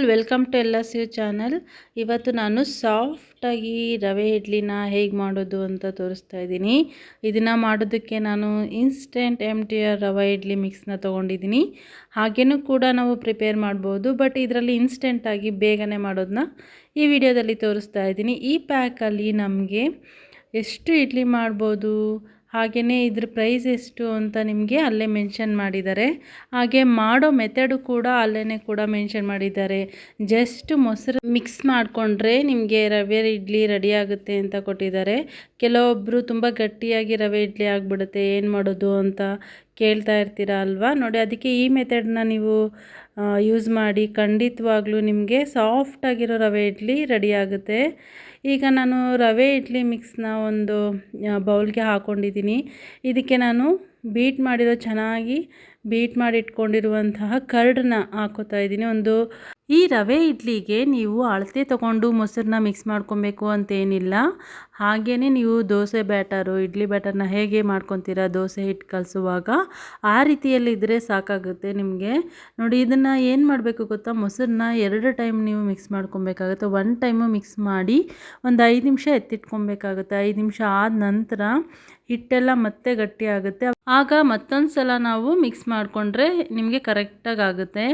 All welcome to ಎಲ್ಲ ಸ್ಯೂ channel ಇವತ್ತು ನಾನು ಸಾಫ್ಟಾಗಿ ರವೆ ಇಡ್ಲಿನ ಹೇಗೆ ಮಾಡೋದು ಅಂತ ತೋರಿಸ್ತಾ ಇದ್ದೀನಿ. ಇದನ್ನು ಮಾಡೋದಕ್ಕೆ ನಾನು ಇನ್ಸ್ಟೆಂಟ್ ಎಂ ಟಿ ಆರ್ ರವೆ ಇಡ್ಲಿ ಮಿಕ್ಸ್ನ ತೊಗೊಂಡಿದ್ದೀನಿ. ಹಾಗೇನೂ ಕೂಡ ನಾವು ಪ್ರಿಪೇರ್ ಮಾಡ್ಬೋದು ಬಟ್ ಇದರಲ್ಲಿ ಇನ್ಸ್ಟೆಂಟಾಗಿ ಬೇಗನೆ ಮಾಡೋದನ್ನ ಈ ವಿಡಿಯೋದಲ್ಲಿ ತೋರಿಸ್ತಾ ಇದ್ದೀನಿ. ಈ ಪ್ಯಾಕಲ್ಲಿ ನಮಗೆ ಎಷ್ಟು ಇಡ್ಲಿ ಮಾಡ್ಬೋದು ಹಾಗೆಯೇ ಇದ್ರ ಪ್ರೈಸ್ ಎಷ್ಟು ಅಂತ ನಿಮಗೆ ಅಲ್ಲೇ ಮೆನ್ಷನ್ ಮಾಡಿದ್ದಾರೆ. ಹಾಗೆ ಮಾಡೋ ಮೆಥಡು ಕೂಡ ಅಲ್ಲೇ ಕೂಡ ಮೆನ್ಷನ್ ಮಾಡಿದ್ದಾರೆ. ಜಸ್ಟ್ ಮೊಸರು ಮಿಕ್ಸ್ ಮಾಡಿಕೊಂಡ್ರೆ ನಿಮಗೆ ರವೆ ಇಡ್ಲಿ ರೆಡಿ ಆಗುತ್ತೆ ಅಂತ ಕೊಟ್ಟಿದ್ದಾರೆ. ಕೆಲವೊಬ್ಬರು ತುಂಬ ಗಟ್ಟಿಯಾಗಿ ರವೆ ಇಡ್ಲಿ ಆಗಿಬಿಡುತ್ತೆ, ಏನು ಮಾಡೋದು ಅಂತ ಕೇಳ್ತಾ ಇರ್ತೀರ ಅಲ್ವಾ? ನೋಡಿ, ಅದಕ್ಕೆ ಈ ಮೆಥಡ್ನ ನೀವು ಯೂಸ್ ಮಾಡಿ ಖಂಡಿತವಾಗ್ಲೂ ನಿಮಗೆ ಸಾಫ್ಟಾಗಿರೋ ರವೆ ಇಡ್ಲಿ ರೆಡಿ ಆಗುತ್ತೆ. ಈಗ ನಾನು ರವೆ ಇಡ್ಲಿ ಮಿಕ್ಸ್ನ ಒಂದು ಬೌಲ್ಗೆ ಹಾಕ್ಕೊಂಡಿದ್ದೀನಿ ಇದಕ್ಕೆ ನಾನು ಬೀಟ್ ಮಾಡಿರೋ, ಚೆನ್ನಾಗಿ ಬೀಟ್ ಮಾಡಿ ಇಟ್ಕೊಂಡಿರುವಂತಹ ಕರ್ಡನ್ನ ಹಾಕೋತಾ ಇದ್ದೀನಿ. ಒಂದು, ಈ ರವೆ ಇಡ್ಲಿಗೆ ನೀವು ಅಳತೆ ತಗೊಂಡು ಮೊಸರನ್ನ ಮಿಕ್ಸ್ ಮಾಡ್ಕೊಬೇಕು ಅಂತೇನಿಲ್ಲ ಹಾಗೇ ನೀವು ದೋಸೆ ಬ್ಯಾಟರು, ಇಡ್ಲಿ ಬ್ಯಾಟರ್ನ ಹೇಗೆ ಮಾಡ್ಕೊತೀರಾ ದೋಸೆ ಹಿಟ್ಟು ಕಲಸುವಾಗ, ಆ ರೀತಿಯಲ್ಲಿದ್ದರೆ ಸಾಕಾಗುತ್ತೆ ನಿಮಗೆ. ನೋಡಿ, ಇದನ್ನು ಏನು ಮಾಡಬೇಕು ಗೊತ್ತಾ? ಮೊಸರನ್ನ ಎರಡು ಟೈಮ್ ನೀವು ಮಿಕ್ಸ್ ಮಾಡ್ಕೊಬೇಕಾಗುತ್ತೆ. ಒನ್ ಟೈಮು ಮಿಕ್ಸ್ ಮಾಡಿ ಒಂದು ಐದು ನಿಮಿಷ ಎತ್ತಿಟ್ಕೊಬೇಕಾಗುತ್ತೆ. ಐದು ನಿಮಿಷ ಆದ ನಂತರ ಹಿಟ್ಟೆಲ್ಲ ಮತ್ತೆ ಗಟ್ಟಿ ಆಗುತ್ತೆ. ಆಗ ಮತ್ತೊಂದು ಸಲ ನಾವು ಮಿಕ್ಸ್ ಮಾಡಿಕೊಂಡ್ರೆ ನಿಮಗೆ ಕರೆಕ್ಟಾಗಿ ಆಗುತ್ತೆ.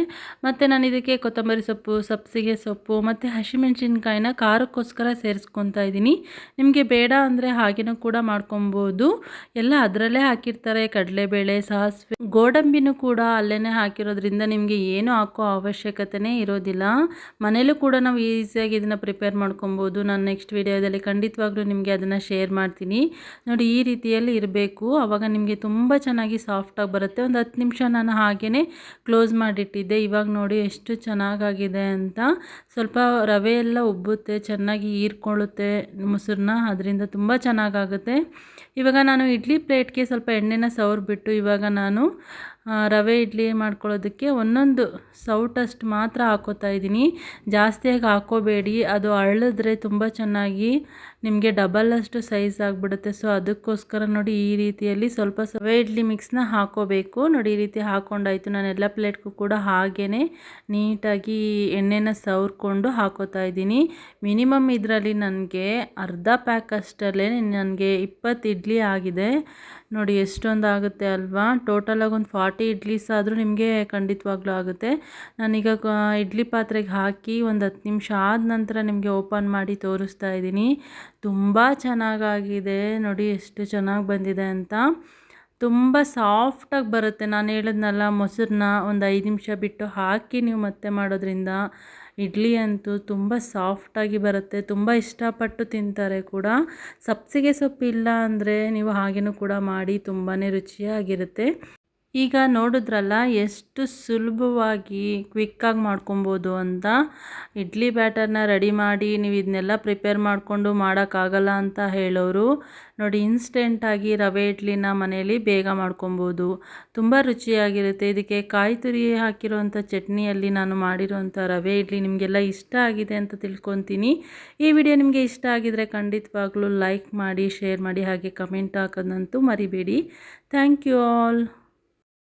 ಮತ್ತು ನಾನು ಇದಕ್ಕೆ ಕೊತ್ತಂಬರಿ ಸೊಪ್ಪು, ಸಬ್ಸಿಗೆ ಸೊಪ್ಪು, ಮತ್ತು ಹಸಿಮೆಣ್ಸಿನ್ಕಾಯಿನ ಖಾರಕ್ಕೋಸ್ಕರ ಸೇರಿಸ್ಕೊತಾ ಇದ್ದೀನಿ. ನಿಮಗೆ ಬೇಡ ಅಂದರೆ ಹಾಗೇನೂ ಕೂಡ ಮಾಡ್ಕೊಬೋದು. ಎಲ್ಲ ಅದರಲ್ಲೇ ಹಾಕಿರ್ತಾರೆ, ಕಡಲೆಬೇಳೆ, ಸಾಸಿವೆ. ಗೋಡಂಬಿನೂ ಕೂಡ ಅಲ್ಲೇ ಹಾಕಿರೋದ್ರಿಂದ ನಿಮಗೆ ಏನು ಹಾಕೋ ಅವಶ್ಯಕತೆನೇ ಇರೋದಿಲ್ಲ. ಮನೇಲೂ ಕೂಡ ನಾವು ಈಸಿಯಾಗಿ ಇದನ್ನು ಪ್ರಿಪೇರ್ ಮಾಡ್ಕೊಬೋದು. ನಾನು ನೆಕ್ಸ್ಟ್ ವಿಡಿಯೋದಲ್ಲಿ ಖಂಡಿತವಾಗ್ಲೂ ನಿಮಗೆ ಅದನ್ನು ಶೇರ್ ಮಾಡ್ತೀನಿ. ನೋಡಿ, ಈ ರೀತಿಯಲ್ಲಿ ಇರಬೇಕು. ಆವಾಗ ನಿಮಗೆ ತುಂಬ ಚೆನ್ನಾಗಿ ಸಾಫ್ಟಾಗಿ ಬರುತ್ತೆ. ಒಂದು ಹತ್ತು ನಿಮಿಷ ನಾನು ಹಾಗೇ ಕ್ಲೋಸ್ ಮಾಡಿಟ್ಟಿದ್ದೆ. ಇವಾಗ ನೋಡಿ ಎಷ್ಟು ಚೆನ್ನಾಗಾಗಿದೆ ಅಂತ. ಸ್ವಲ್ಪ ರವೆ ಎಲ್ಲ ಉಬ್ಬುತ್ತೆ, ಚೆನ್ನಾಗಿ ಹೀರ್ಕೊಳ್ಳುತ್ತೆ ಮೊಸರನ್ನ ಅದರಿಂದ ತುಂಬ ಚೆನ್ನಾಗಾಗುತ್ತೆ. ಇವಾಗ ನಾನು ಇಡ್ಲಿ ಪ್ಲೇಟ್ಗೆ ಸ್ವಲ್ಪ ಎಣ್ಣೆನ ಸವರ್ಬಿಟ್ಟು ಇವಾಗ ನಾನು ರವೆ ಇಡ್ಲಿ ಮಾಡ್ಕೊಳ್ಳೋದಕ್ಕೆ ಒಂದೊಂದು ಸೌಟಷ್ಟು ಮಾತ್ರ ಹಾಕೋತಾ ಇದ್ದೀನಿ. ಜಾಸ್ತಿಯಾಗಿ ಹಾಕೋಬೇಡಿ. ಅದು ಅರಳಿದ್ರೆ ತುಂಬ ಚೆನ್ನಾಗಿ ನಿಮಗೆ ಡಬಲ್ ಅಷ್ಟು ಸೈಜ್ ಆಗಿಬಿಡುತ್ತೆ. ಸೊ ಅದಕ್ಕೋಸ್ಕರ ನೋಡಿ ಈ ರೀತಿಯಲ್ಲಿ ಸ್ವಲ್ಪ ರವೆ ಇಡ್ಲಿ ಮಿಕ್ಸ್ನ ಹಾಕೋಬೇಕು. ನೋಡಿ ಈ ರೀತಿ ಹಾಕೊಂಡಾಯಿತು. ನಾನು ಎಲ್ಲ ಪ್ಲೇಟ್ಗೂ ಕೂಡ ಹಾಗೇ ನೀಟಾಗಿ ಎಣ್ಣೆನ ಸವರ್ಕೊಂಡು ಹಾಕೋತಾ ಇದ್ದೀನಿ. ಮಿನಿಮಮ್ ಇದರಲ್ಲಿ ನನಗೆ ಅರ್ಧ ಪ್ಯಾಕ್ ಅಷ್ಟಲ್ಲೇ ನನಗೆ ಇಪ್ಪತ್ತು ಇಡ್ಲಿ ಆಗಿದೆ. ನೋಡಿ ಎಷ್ಟೊಂದು ಆಗುತ್ತೆ ಅಲ್ವಾ ಟೋಟಲಾಗಿ ಒಂದು ಫಾರ್ಟಿ ಇಡ್ಲೀಸ್ ಆದರೂ ನಿಮಗೆ ಖಂಡಿತವಾಗ್ಲೂ ಆಗುತ್ತೆ. ನಾನೀಗ ಇಡ್ಲಿ ಪಾತ್ರೆಗೆ ಹಾಕಿ ಒಂದು ಹತ್ತು ನಿಮಿಷ ಆದ ನಂತರ ನಿಮಗೆ ಓಪನ್ ಮಾಡಿ ತೋರಿಸ್ತಾ ಇದ್ದೀನಿ. ತುಂಬ ಚೆನ್ನಾಗಾಗಿದೆ. ನೋಡಿ ಎಷ್ಟು ಚೆನ್ನಾಗಿ ಬಂದಿದೆ ಅಂತ. ತುಂಬ ಸಾಫ್ಟಾಗಿ ಬರುತ್ತೆ. ನಾನು ಹೇಳಿದ್ನಲ್ಲ ಮೊಸರನ್ನ ಒಂದು ಐದು ನಿಮಿಷ ಬಿಟ್ಟು ಹಾಕಿ ನೀವು ಮತ್ತೆ ಮಾಡೋದ್ರಿಂದ ಇಡ್ಲಿ ಅಂತೂ ತುಂಬ ಸಾಫ್ಟಾಗಿ ಬರುತ್ತೆ. ತುಂಬ ಇಷ್ಟಪಟ್ಟು ತಿಂತಾರೆ ಕೂಡ. ಸಬ್ಸಿಗೆ ಸೊಪ್ಪು ಇಲ್ಲ ಅಂದರೆ ನೀವು ಹಾಗೇನೂ ಕೂಡ ಮಾಡಿ ತುಂಬಾ ರುಚಿಯಾಗಿರುತ್ತೆ. ಈಗ ನೋಡಿದ್ರಲ್ಲ ಎಷ್ಟು ಸುಲಭವಾಗಿ ಕ್ವಿಕ್ಕಾಗಿ ಮಾಡ್ಕೊಬೋದು ಅಂತ. ಇಡ್ಲಿ ಬ್ಯಾಟರ್ನ ರೆಡಿ ಮಾಡಿ ನೀವು ಇದನ್ನೆಲ್ಲ ಪ್ರಿಪೇರ್ ಮಾಡಿಕೊಂಡು ಮಾಡೋಕ್ಕಾಗಲ್ಲ ಅಂತ ಹೇಳೋರು. ನೋಡಿ ಇನ್ಸ್ಟೆಂಟಾಗಿ ರವೆ ಇಡ್ಲಿನ ಮನೆಯಲ್ಲಿ ಬೇಗ ಮಾಡ್ಕೊಬೋದು. ತುಂಬ ರುಚಿಯಾಗಿರುತ್ತೆ. ಇದಕ್ಕೆ ಕಾಯಿ ತುರಿ ಹಾಕಿರೋವಂಥ ಚಟ್ನಿಯಲ್ಲಿ ನಾನು ಮಾಡಿರೋವಂಥ ರವೆ ಇಡ್ಲಿ ನಿಮಗೆಲ್ಲ ಇಷ್ಟ ಆಗಿದೆ ಅಂತ ತಿಳ್ಕೊತೀನಿ. ಈ ವಿಡಿಯೋ ನಿಮಗೆ ಇಷ್ಟ ಆಗಿದರೆ ಖಂಡಿತವಾಗ್ಲೂ ಲೈಕ್ ಮಾಡಿ ಶೇರ್ ಮಾಡಿ ಹಾಗೆ ಕಮೆಂಟ್ ಹಾಕೋದಂತೂ ಮರಿಬೇಡಿ. Thank you all